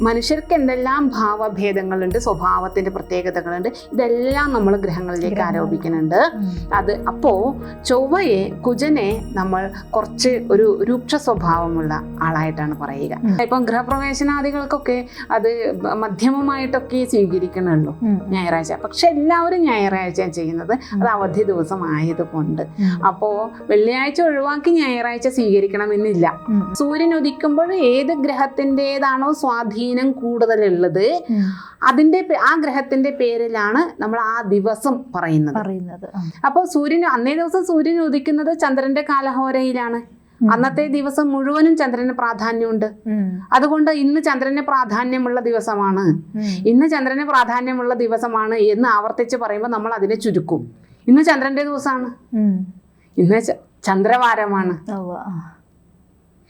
മനുഷ്യർക്ക് എന്തെല്ലാം ഭാവഭേദങ്ങളുണ്ട് സ്വഭാവത്തിന്റെ പ്രത്യേകതകളുണ്ട് ഇതെല്ലാം നമ്മൾ ഗ്രഹങ്ങളിലേക്ക് ആരോപിക്കുന്നുണ്ട്. അത് അപ്പോ ചൊവ്വയെ കുജനെ നമ്മൾ കുറച്ച് ഒരു രൂക്ഷ സ്വഭാവമുള്ള ആളായിട്ടാണ് പറയുക. ഇപ്പം ഗൃഹപ്രവേശനാദികൾക്കൊക്കെ അത് മധ്യമമായിട്ടൊക്കെ സ്വീകരിക്കണുള്ളൂ ഞായറാഴ്ച. പക്ഷെ എല്ലാവരും ഞായറാഴ്ച ചെയ്യുന്നത്. അത് അവധി ദിവസം ആയതുകൊണ്ട്. അപ്പോ വെള്ളിയാഴ്ച ഒഴിവാക്കി ഞായറാഴ്ച സ്വീകരിക്കണമെന്നില്ല. സൂര്യൻ ഉദിക്കുമ്പോൾ ഏത് ഗ്രഹത്തിന്റെതാണോ സ്വാധീനം കൂടുതലുള്ളത്. അതിന്റെ പേ- ആ ഗ്രഹത്തിന്റെ പേരിലാണ് നമ്മൾ ആ ദിവസം പറയുന്നത്. പറയുന്നത്. അപ്പോൾ സൂര്യൻ അന്നേ ദിവസം സൂര്യൻ ഉദിക്കുന്നത് ചന്ദ്രന്റെ കാലഹോരയിലാണ്. അന്നത്തെ ദിവസം മുഴുവനും ചന്ദ്രന് പ്രാധാന്യമുണ്ട്. അതുകൊണ്ട് ഇന്ന് ചന്ദ്രന് പ്രാധാന്യമുള്ള ദിവസമാണ്. ഇന്ന് ചന്ദ്രന് പ്രാധാന്യമുള്ള ദിവസമാണ് എന്ന് ആവർത്തിച്ച് പറയുമ്പോൾ നമ്മൾ അതിനെ ചുരുക്കും. ഇന്ന് ചന്ദ്രന്റെ ദിവസമാണ്. ഇന്ന് ചന്ദ്രവാരമാണ്.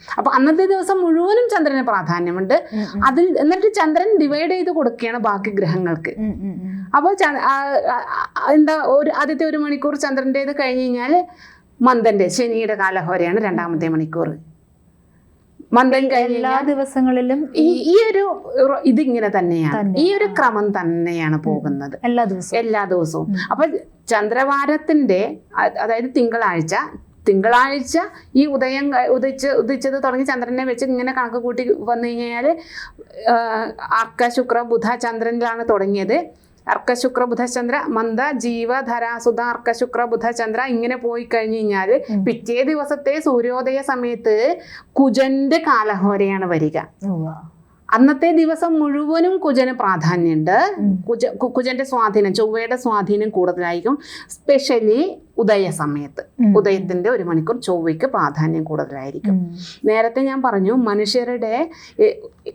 ഉവ്വ. ആ. അപ്പൊ അന്നത്തെ ദിവസം മുഴുവനും ചന്ദ്രന് പ്രാധാന്യമുണ്ട്. അതിൽ എന്നിട്ട് ചന്ദ്രൻ ഡിവൈഡ് ചെയ്ത് കൊടുക്കുകയാണ് ബാക്കി ഗ്രഹങ്ങൾക്ക്. അപ്പോൾ എന്താ ഒരു ആദ്യത്തെ ഒരു മണിക്കൂർ ചന്ദ്രന്റേത് കഴിഞ്ഞ് കഴിഞ്ഞാൽ മന്ദന്റെ ശനിയുടെ കാലഹോരയാണ് രണ്ടാമത്തെ മണിക്കൂർ മന്ദൻ കഴിഞ്ഞ എല്ലാ ദിവസങ്ങളിലും ഈ ഈ ഒരു ഇതിങ്ങനെ തന്നെയാണ് ഈ ഒരു ക്രമം തന്നെയാണ് പോകുന്നത് എല്ലാ ദിവസവും എല്ലാ ദിവസവും അപ്പൊ ചന്ദ്രവാരത്തിന്റെ അതായത് തിങ്കളാഴ്ച തിങ്കളാഴ്ച ഈ ഉദയം ഉദിച്ച് ഉദിച്ചത് തുടങ്ങി ചന്ദ്രനെ വെച്ച് ഇങ്ങനെ കണക്ക് കൂട്ടി വന്നു കഴിഞ്ഞാൽ അർക്ക ശുക്ര ബുധ ചന്ദ്രനിലാണ് തുടങ്ങിയത്. അർക്ക ശുക്ര ബുധ ചന്ദ്ര മന്ദ ജീവ ധരാസുധ അർക്ക ശുക്ര ബുധ ചന്ദ്ര ഇങ്ങനെ പോയി കഴിഞ്ഞു കഴിഞ്ഞാൽ പിറ്റേ ദിവസത്തെ സൂര്യോദയ സമയത്ത് കുജന്റെ കാലഹോരയാണ് വരിക. അന്നത്തെ ദിവസം മുഴുവനും കുജന് പ്രാധാന്യമുണ്ട്. കുജ കുജന്റെ സ്വാധീനം ചൊവ്വയുടെ സ്വാധീനം കൂടുതലായിരിക്കും. സ്പെഷ്യലി ഉദയ സമയത്ത് ഉദയത്തിന്റെ ഒരു മണിക്കൂർ ചൊവ്വയ്ക്ക് പ്രാധാന്യം കൂടുതലായിരിക്കും. നേരത്തെ ഞാൻ പറഞ്ഞു മനുഷ്യരുടെ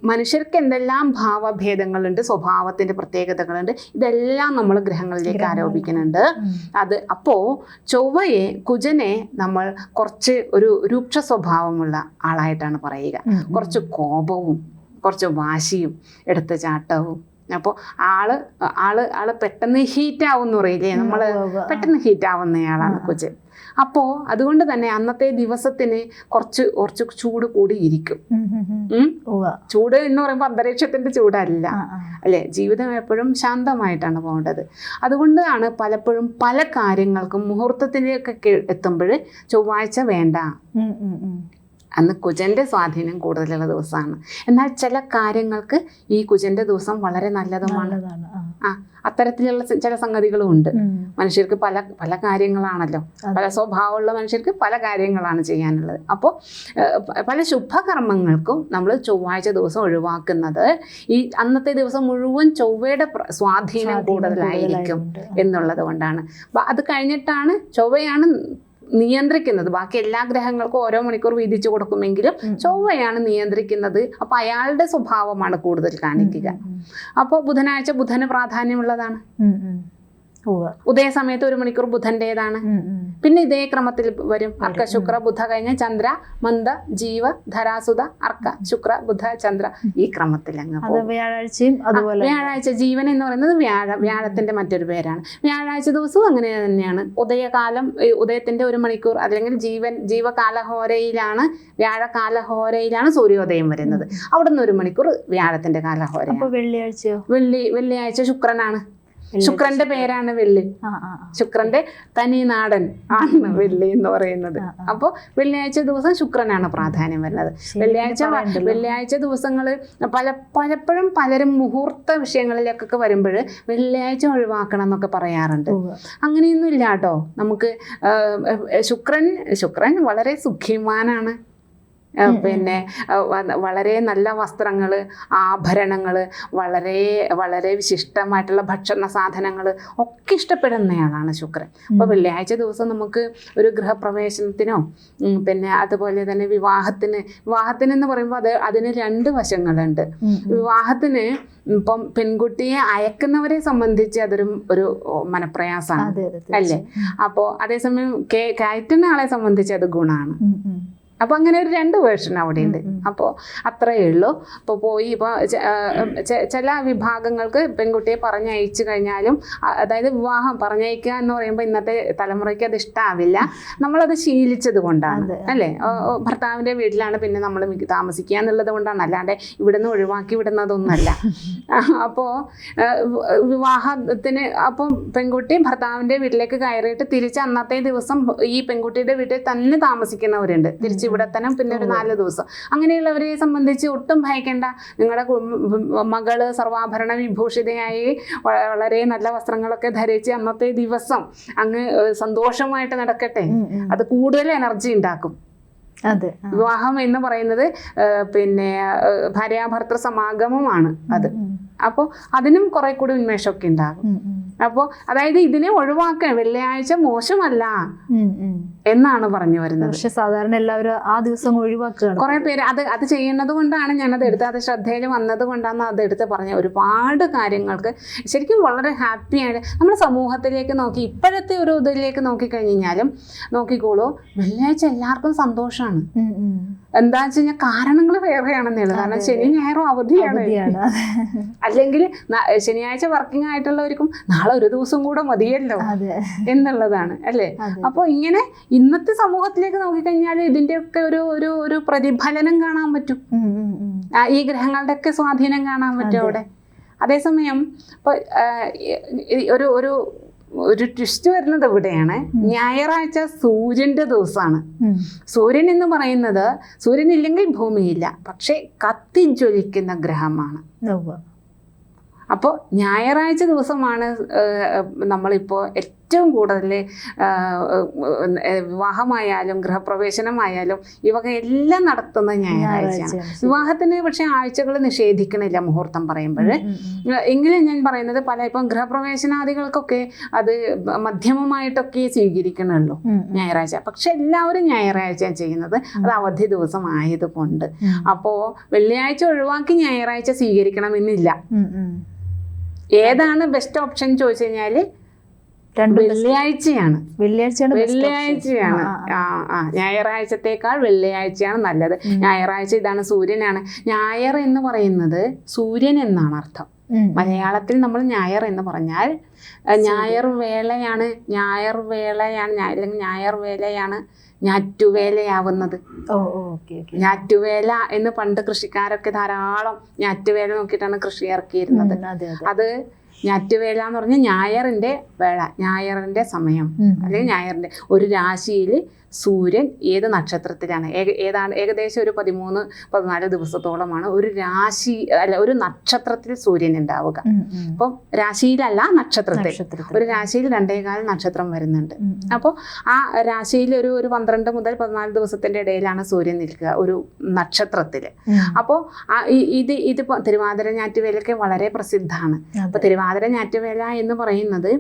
മനുഷ്യർക്ക് എന്തെല്ലാം ഭാവഭേദങ്ങളുണ്ട് സ്വഭാവത്തിന്റെ പ്രത്യേകതകളുണ്ട് ഇതെല്ലാം നമ്മൾ ഗ്രഹങ്ങളിലേക്ക്. ആരോപിക്കുന്നുണ്ട്. അത് അപ്പോ ചൊവ്വയെ കുജനെ നമ്മൾ കുറച്ച് ഒരു രൂക്ഷ സ്വഭാവമുള്ള ആളായിട്ടാണ് പറയുക. കുറച്ച് കോപവും കുറച്ച് വാശിയും എടുത്ത ചാട്ടവും അപ്പോൾ ആൾ ആൾ ആൾ പെട്ടെന്ന് ഹീറ്റ് ആവും എന്ന് പറയില്ലേ നമ്മൾ. പെട്ടെന്ന് ഹീറ്റ് ആവുന്നയാളാണ് കൊച്ച് അപ്പോ അപ്പോൾ അതുകൊണ്ട് തന്നെ അന്നത്തെ ദിവസത്തിന് കുറച്ച് കുറച്ച് ചൂട് കൂടി ഇരിക്കും ഉം, ഉം, ഉം. ഉം? ഉവ്വ. ചൂട് എന്ന് പറയുമ്പോൾ അന്തരീക്ഷത്തിന്റെ ചൂടല്ല. അല്ലേ ജീവിതം എപ്പോഴും ശാന്തമായിട്ടാണ് പോകേണ്ടത് അതുകൊണ്ടാണ് പലപ്പോഴും പല കാര്യങ്ങൾക്കും മുഹൂർത്തത്തിലേക്കൊക്കെ എത്തുമ്പോൾ ചൊവ്വാഴ്ച വേണ്ട. അന്ന് കുജന്റെ സ്വാധീനം കൂടുതലുള്ള ദിവസമാണ്. എന്നാൽ ചില കാര്യങ്ങൾക്ക് ഈ കുജന്റെ ദിവസം വളരെ നല്ലതുമാണ്. ആ. അത്തരത്തിലുള്ള ചില സംഗതികളും ഉണ്ട്. മനുഷ്യർക്ക് പല പല കാര്യങ്ങളാണല്ലോ. പല സ്വഭാവമുള്ള മനുഷ്യർക്ക് പല കാര്യങ്ങളാണ് ചെയ്യാനുള്ളത്. അപ്പോൾ പല ശുഭകർമ്മങ്ങൾക്കും നമ്മൾ ചൊവ്വാഴ്ച ദിവസം ഒഴിവാക്കുന്നത് ഈ അന്നത്തെ ദിവസം മുഴുവൻ ചൊവ്വയുടെ സ്വാധീനം കൂടുതലായിരിക്കും. എന്നുള്ളത് കൊണ്ടാണ്. അത് കഴിഞ്ഞിട്ടാണ് ചൊവ്വയാണ് നിയന്ത്രിക്കുന്നത്. ബാക്കി എല്ലാ ഗ്രഹങ്ങൾക്കും ഓരോ മണിക്കൂർ വീതിച്ചു കൊടുക്കുമെങ്കിലും ചൊവ്വയാണ് നിയന്ത്രിക്കുന്നത്. അപ്പോൾ അയാളുടെ സ്വഭാവമാണ് കൂടുതൽ കാണിക്കുക. അപ്പോൾ ബുധനാഴ്ച ബുധന് പ്രാധാന്യമുള്ളതാണ്. ഉദയ സമയത്ത് ഒരു മണിക്കൂർ ബുധന്റെതാണ് ഉം. പിന്നെ ഇതേ ക്രമത്തിൽ വരും. അർക്ക ശുക്ര ബുധ കഴിഞ്ഞ ചന്ദ്ര മന്ദ ജീവ ധരാസുത അർക്ക ശുക്ര ബുധ ചന്ദ്ര. ഈ ക്രമത്തിൽ അങ്ങ് വ്യാഴാഴ്ചയും അതുപോലെ വ്യാഴാഴ്ച ജീവൻ എന്ന് പറയുന്നത് വ്യാഴ വ്യാഴത്തിന്റെ മറ്റൊരു പേരാണ്. വ്യാഴാഴ്ച ദിവസവും അങ്ങനെ തന്നെയാണ്. ഉദയകാലം ഉദയത്തിന്റെ ഒരു മണിക്കൂർ അല്ലെങ്കിൽ ജീവൻ ജീവകാലഹോരയിലാണ് വ്യാഴകാലഹോരയിലാണ് സൂര്യോദയം വരുന്നത്. അവിടുന്ന് ഒരു മണിക്കൂർ വ്യാഴത്തിന്റെ കാലഹോര വെള്ളിയാഴ്ച വെള്ളിയാഴ്ചയോ? വെള്ളി വെള്ളിയാഴ്ച ശുക്രനാണ്. ശുക്രന്റെ പേരാണ് വെള്ളി. ശുക്രന്റെ തനി നാടൻ ആണ് വെള്ളി എന്ന് പറയുന്നത്. അപ്പോൾ വെള്ളിയാഴ്ച ദിവസം ശുക്രനാണ് പ്രാധാന്യം വരുന്നത്. വെള്ളിയാഴ്ച വെള്ളിയാഴ്ച ദിവസങ്ങൾ പല പലപ്പോഴും പലരും മുഹൂർത്ത വിഷയങ്ങളിലേക്കൊക്കെ വരുമ്പോൾ വെള്ളിയാഴ്ച ഒഴിവാക്കണം എന്നൊക്കെ പറയാറുണ്ട്. അങ്ങനെയൊന്നും ഇല്ല കേട്ടോ നമുക്ക് ശുക്രൻ ശുക്രൻ വളരെ സുഖിമാനാണ്. പിന്നെ വളരെ നല്ല വസ്ത്രങ്ങൾ ആഭരണങ്ങൾ വളരെ വളരെ വിശിഷ്ടമായിട്ടുള്ള ഭക്ഷണ സാധനങ്ങൾ ഒക്കെ ഇഷ്ടപ്പെടുന്നയാളാണ് ശുക്രൻ. അപ്പോൾ വെള്ളിയാഴ്ച ദിവസം നമുക്ക് ഒരു ഗൃഹപ്രവേശനത്തിനോ പിന്നെ അതുപോലെ തന്നെ വിവാഹത്തിന് വിവാഹത്തിന് എന്ന് പറയുമ്പോൾ അത് അതിന് രണ്ട് വശങ്ങളുണ്ട്. വിവാഹത്തിന് ഇപ്പം പെൺകുട്ടിയെ അയക്കുന്നവരെ സംബന്ധിച്ച് അതൊരു ഒരു മനപ്രയാസമാണ് അല്ലേ. അപ്പോൾ അതേസമയം കയറ്റുന്ന ആളെ സംബന്ധിച്ച് അത് ഗുണമാണ്. അപ്പോൾ അങ്ങനെ ഒരു രണ്ട് വേർഷൻ അവിടെ ഉണ്ട് അപ്പോൾ അത്രയേ ഉള്ളൂ. അപ്പോൾ പോയി ഇപ്പോൾ ചില വിഭാഗങ്ങൾക്ക് പെൺകുട്ടിയെ പറഞ്ഞയച്ചു കഴിഞ്ഞാലും അതായത് വിവാഹം പറഞ്ഞയക്കുക എന്ന് പറയുമ്പോൾ ഇന്നത്തെ തലമുറയ്ക്ക് അത് ഇഷ്ടാവില്ല. നമ്മളത് ശീലിച്ചത് കൊണ്ടാണ്. അല്ലേ? ഭർത്താവിന്റെ വീട്ടിലാണ് പിന്നെ നമ്മൾ താമസിക്കുക എന്നുള്ളത് കൊണ്ടാണ്. അല്ലാണ്ട് ഇവിടുന്ന് ഒഴിവാക്കി വിടുന്നതൊന്നുമല്ല. അപ്പോൾ വിവാഹത്തിന് അപ്പോൾ പെൺകുട്ടി ഭർത്താവിന്റെ വീട്ടിലേക്ക് കയറിയിട്ട് തിരിച്ച് അന്നത്തെ ദിവസം ഈ പെൺകുട്ടിയുടെ വീട്ടിൽ തന്നെ താമസിക്കുന്നവരുണ്ട്. തിരിച്ച് ഇവിടെ തന്നെ പിന്നെ ഒരു നാല് ദിവസം. അങ്ങനെയുള്ളവരെ സംബന്ധിച്ച് ഒട്ടും ഭയക്കേണ്ട. നിങ്ങളുടെ മകൾ സർവാഭരണ വിഭൂഷിതയായി വളരെ നല്ല വസ്ത്രങ്ങളൊക്കെ ധരിച്ച് അന്നത്തെ ദിവസം അങ്ങ് സന്തോഷമായിട്ട് നടക്കട്ടെ. അത് കൂടുതൽ എനർജി ഉണ്ടാക്കും. അതെ. വിവാഹം എന്ന് പറയുന്നത് പിന്നെ ഭാര്യാഭർത്തൃ സമാഗമമാണ് അത്. അപ്പോൾ അതിനും കുറെ കൂടി ഉന്മേഷമൊക്കെ ഉണ്ടാകും. അപ്പോൾ അതായത് ഇതിനെ ഒഴിവാക്കാൻ വെള്ളിയാഴ്ച മോശമല്ല. എന്നാണ് പറഞ്ഞു വരുന്നത്. പക്ഷെ സാധാരണ എല്ലാവരും ആ ദിവസം ഒഴിവാക്കുകയാണ്. കുറെ പേര് അത് അത് ചെയ്യുന്നത് കൊണ്ടാണ് ഞാനത് എടുത്ത് അത് ശ്രദ്ധയിൽ വന്നത് കൊണ്ടാണ് അത് എടുത്ത് പറഞ്ഞ ഒരുപാട് കാര്യങ്ങൾക്ക് ശരിക്കും വളരെ ഹാപ്പിയാണ് നമ്മുടെ സമൂഹത്തിലേക്ക് നോക്കി ഇപ്പോഴത്തെ ഒരു ഇതിലേക്ക് നോക്കിക്കഴിഞ്ഞാലും നോക്കിക്കോളൂ വെള്ളിയാഴ്ച എല്ലാവർക്കും സന്തോഷമാണ്. എന്താ വെച്ച് കഴിഞ്ഞാൽ കാരണങ്ങൾ വേറെയാണെന്നേ ഉള്ളൂ കാരണം ശനി ഞായറും അവധിയാണ്. അല്ലെങ്കിൽ ശനിയാഴ്ച വർക്കിംഗ് ആയിട്ടുള്ളവർക്കും നാളെ ഒരു ദിവസം കൂടെ മതിയല്ലോ എന്നുള്ളതാണ് അല്ലേ? അപ്പൊ അപ്പോൾ ഇങ്ങനെ ഇന്നത്തെ സമൂഹത്തിലേക്ക് നോക്കിക്കഴിഞ്ഞാൽ ഇതിന്റെയൊക്കെ ഒരു ഒരു ഒരു പ്രതിഫലനം കാണാൻ പറ്റും. ഈ ഗ്രഹങ്ങളുടെ ഒക്കെ സ്വാധീനം കാണാൻ പറ്റും അവിടെ. അതേസമയം ഇപ്പോൾ ഒരു ഒരു ഒരു ട്വിസ്റ്റ് വരുന്നത് ഇവിടെയാണ്. ഞായറാഴ്ച സൂര്യന്റെ ദിവസമാണ്. സൂര്യൻ എന്ന് പറയുന്നത് സൂര്യൻ ഇല്ലെങ്കിൽ ഭൂമിയില്ല പക്ഷേ കത്തിജ്വലിക്കുന്ന ഗ്രഹമാണ്. അപ്പോൾ ഞായറാഴ്ച ദിവസമാണ് നമ്മളിപ്പോൾ ഏറ്റവും കൂടുതൽ വിവാഹമായാലും ഗൃഹപ്രവേശനമായാലും ഇവക എല്ലാം നടത്തുന്നത് ഞായറാഴ്ചയാണ്. വിവാഹത്തിന് പക്ഷേ ആഴ്ചകൾ നിഷേധിക്കണില്ല മുഹൂർത്തം പറയുമ്പോൾ. എങ്കിലും ഞാൻ പറയുന്നത് പല ഇപ്പം ഗൃഹപ്രവേശനാദികൾക്കൊക്കെ അത് മധ്യമമായിട്ടൊക്കെ സ്വീകരിക്കണുള്ളൂ. ഞായറാഴ്ച പക്ഷെ എല്ലാവരും ഞായറാഴ്ച ചെയ്യുന്നത് അത് അവധി ദിവസം ആയതുകൊണ്ട് അപ്പോ അപ്പോൾ വെള്ളിയാഴ്ച ഒഴിവാക്കി ഞായറാഴ്ച സ്വീകരിക്കണമെന്നില്ല. ഏതാണ് ബെസ്റ്റ് ഓപ്ഷൻ ചോദിച്ചു കഴിഞ്ഞാൽ രണ്ടും വെള്ളിയാഴ്ചയാണ്. വെള്ളിയാഴ്ചയാണ് വെള്ളിയാഴ്ചയാണ്. ആ, ആ, ഞായറാഴ്ചത്തേക്കാൾ വെള്ളിയാഴ്ചയാണ് നല്ലത്. ഞായറാഴ്ച ഇതാണ് സൂര്യനാണ്. ഞായർ എന്ന് പറയുന്നത് സൂര്യൻ എന്നാണ് അർത്ഥം. മലയാളത്തിൽ നമ്മൾ ഞായർ എന്ന് പറഞ്ഞാൽ ഞായർ വേളയാണ് ഞായർ വേളയാണ് അല്ലെങ്കിൽ ഞായർ വേലയാണ് ഞാറ്റുവേലയാവുന്നത്. ഞാറ്റുവേല എന്ന് പണ്ട് കൃഷിക്കാരൊക്കെ ധാരാളം ഞാറ്റുവേല നോക്കിയിട്ടാണ് കൃഷി ഇറക്കിയിരുന്നത്. അത് ഞാറ്റുവേല എന്ന് പറഞ്ഞാൽ ഞായറിന്റെ വേള ഞായറിന്റെ സമയം അല്ലെങ്കിൽ ഞായറിന്റെ ഒരു രാശിയിൽ സൂര്യൻ ഏത് നക്ഷത്രത്തിലാണ്? ഏക ഏതാണ്? ഏകദേശം ഒരു പതിമൂന്ന് പതിനാല് ദിവസത്തോളമാണ് ഒരു രാശി അല്ല ഒരു നക്ഷത്രത്തിൽ സൂര്യൻ ഉണ്ടാവുക. അപ്പം രാശിയിലല്ല നക്ഷത്രത്തിൽ. ഒരു രാശിയിൽ രണ്ടേകാൽ നക്ഷത്രം വരുന്നുണ്ട്. അപ്പോൾ ആ രാശിയിൽ ഒരു ഒരു പന്ത്രണ്ട് മുതൽ പതിനാല് ദിവസത്തിന്റെ ഇടയിലാണ് സൂര്യൻ നിൽക്കുക ഒരു നക്ഷത്രത്തിൽ. അപ്പോൾ ഇത് ഇത് തിരുവാതിര ഞാറ്റുവേലൊക്കെ വളരെ പ്രസിദ്ധമാണ്. അപ്പോൾ. തിരുവാതിര ഞാറ്റുവേല എന്ന് പറയുന്നത്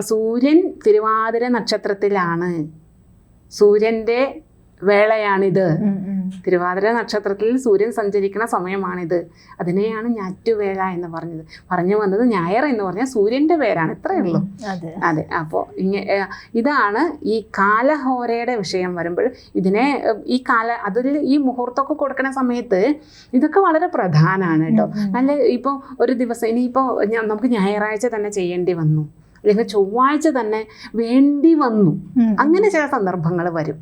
സൂര്യൻ തിരുവാതിര നക്ഷത്രത്തിലാണ്. സൂര്യന്റെ വേളയാണിത്. തിരുവാതിര നക്ഷത്രത്തിൽ സൂര്യൻ സഞ്ചരിക്കുന്ന സമയമാണിത്. അതിനെയാണ് ഞാറ്റുവേല എന്ന് പറഞ്ഞത്. പറഞ്ഞു വന്നത് ഞായർ എന്ന് പറഞ്ഞാൽ സൂര്യന്റെ പേരാണ്. ഇത്രയേ ഉള്ളൂ. അതെ. അപ്പോൾ ഇങ്ങ ഇതാണ് ഈ കാലഹോരയുടെ വിഷയം വരുമ്പോൾ ഇതിനെ ഈ കാല അതിൽ ഈ മുഹൂർത്തമൊക്കെ കൊടുക്കുന്ന സമയത്ത് ഇതൊക്കെ വളരെ പ്രധാനമാണ് കേട്ടോ. നല്ല ഇപ്പോൾ ഒരു ദിവസം ഇനിയിപ്പോൾ നമുക്ക് ഞായറാഴ്ച തന്നെ ചെയ്യേണ്ടി വന്നു. അല്ലെങ്കിൽ ചൊവ്വാഴ്ച തന്നെ വേണ്ടി വന്നു. അങ്ങനെ ചില സന്ദർഭങ്ങൾ വരും.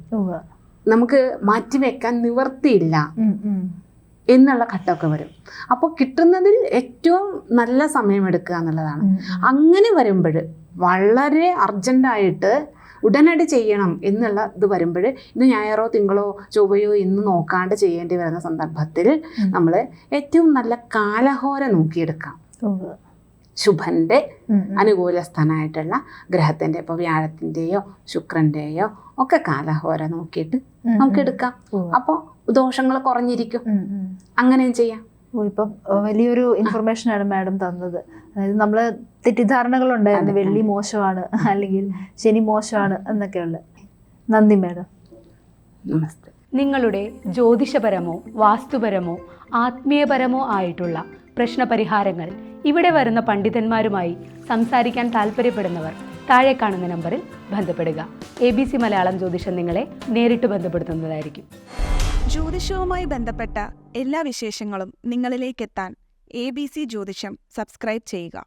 നമുക്ക് മാറ്റിവെക്കാൻ നിവർത്തിയില്ല. എന്നുള്ള ഘട്ടമൊക്കെ വരും. അപ്പോൾ കിട്ടുന്നതിൽ ഏറ്റവും നല്ല സമയം എടുക്കുക എന്നുള്ളതാണ്. അങ്ങനെ വരുമ്പോൾ വളരെ അർജന്റായിട്ട് ഉടനടി ചെയ്യണം എന്നുള്ള ഇത് വരുമ്പോൾ ഇന്ന് ഞായറോ തിങ്കളോ ചൊവ്വയോ ഇന്ന് നോക്കാണ്ട് ചെയ്യേണ്ടി വരുന്ന സന്ദർഭത്തിൽ നമ്മൾ ഏറ്റവും നല്ല കാലഹോര നോക്കിയെടുക്കാം. ഉം. അനുകൂല സ്ഥാനമായിട്ടുള്ള ഗ്രഹത്തിന്റെ ഇപ്പോൾ വ്യാഴത്തിന്റെയോ ശുക്രന്റെയോ ഒക്കെ കാലഹോര നോക്കിയിട്ട് നമുക്ക് എടുക്കാം. അപ്പോൾ ദോഷങ്ങൾ കുറഞ്ഞിരിക്കും. അങ്ങനെയും ചെയ്യാം. ഇപ്പം വലിയൊരു ഇൻഫർമേഷൻ ആണ് മാഡം തന്നത്. അതായത് നമ്മൾ തെറ്റിദ്ധാരണകളുണ്ടായിരുന്നു. ഉണ്ടായിരുന്നു വെള്ളി. മോശമാണ് അല്ലെങ്കിൽ ശനി മോശമാണ് എന്നൊക്കെയുള്ള. നന്ദി മാഡം. നമസ്തേ. നിങ്ങളുടെ ജ്യോതിഷപരമോ വാസ്തുപരമോ ആത്മീയപരമോ ആയിട്ടുള്ള പ്രശ്നപരിഹാരങ്ങൾ. ഇവിടെ വരുന്ന പണ്ഡിതന്മാരുമായി സംസാരിക്കാൻ താല്പര്യപ്പെടുന്നവർ താഴെ കാണുന്ന നമ്പറിൽ ബന്ധപ്പെടുക. എ ബി സി മലയാളം ജ്യോതിഷം നിങ്ങളെ നേരിട്ട് ബന്ധപ്പെടുത്തുന്നതായിരിക്കും. ജ്യോതിഷവുമായി ബന്ധപ്പെട്ട എല്ലാ വിശേഷങ്ങളും നിങ്ങളിലേക്കെത്താൻ എ ബി സി ജ്യോതിഷം സബ്സ്ക്രൈബ് ചെയ്യുക.